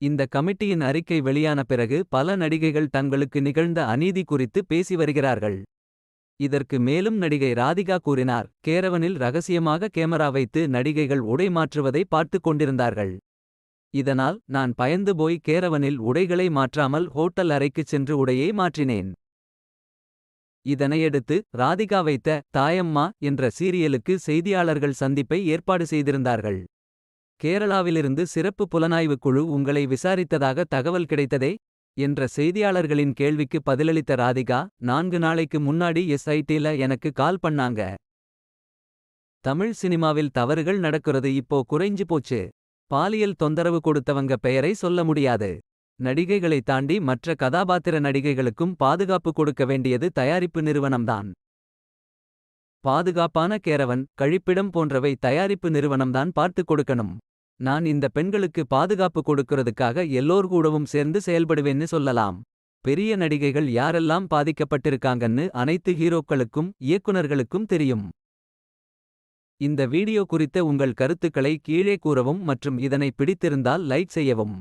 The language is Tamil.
இந்த கமிட்டியின் அறிக்கை வெளியான பிறகு பல நடிகைகள் தங்களுக்கு நிகழ்ந்த அநீதி குறித்து பேசி வருகிறார்கள். இதற்கு மேலும் நடிகை ராதிகா கூறினார் கேரவனில் ரகசியமாக கேமரா வைத்து நடிகைகள் உடை மாற்றுவதை பார்த்துக் கொண்டிருந்தார்கள். இதனால் நான் பயந்து போய் கேரவனில் உடைகளை மாற்றாமல் ஹோட்டல் அறைக்குச் சென்று உடையை மாற்றினேன். இதனையடுத்து ராதிகா வைத்த தாயம்மா என்ற சீரியலுக்கு செய்தியாளர்கள் சந்திப்பை ஏற்பாடு செய்திருந்தார்கள். கேரளாவிலிருந்து சிறப்பு புலனாய்வுக் குழு உங்களை விசாரித்ததாக தகவல் கிடைத்ததே. என்ற செய்தியாளர்களின் கேள்விக்கு பதிலளித்த ராதிகா நான்கு நாளைக்கு முன்னாடி எஸ்ஐடில எனக்கு கால் பண்ணாங்க. தமிழ் சினிமாவில் தவறுகள் நடக்கிறது இப்போ குறைஞ்சு போச்சு. பாலியல் தொந்தரவு கொடுத்தவங்க பெயரை சொல்ல முடியாது. நடிகைகளை தாண்டி மற்ற கதாபாத்திர நடிகைகளுக்கும் பாதுகாப்பு கொடுக்க வேண்டியது தயாரிப்பு நிறுவனம்தான். பாதுகாப்பான கேரவன் கழிப்பிடம் போன்றவை தயாரிப்பு நிறுவனம்தான் பார்த்துக் கொடுக்கணும். நான் இந்த பெண்களுக்கு பாதுகாப்பு கொடுக்கறதுக்காக எல்லோர் கூடவும் சேர்ந்து செயல்படுவேன்னு சொல்லலாம். பெரிய நடிகைகள் யாரெல்லாம் பாதிக்கப்பட்டிருக்காங்கன்னு அனைத்து ஹீரோக்களுக்கும் இயக்குனர்களுக்கும் தெரியும். இந்த வீடியோ குறித்த உங்கள் கருத்துக்களை கீழே கூறவும் மற்றும் இதனை பிடித்திருந்தால் லைக் செய்யவும்.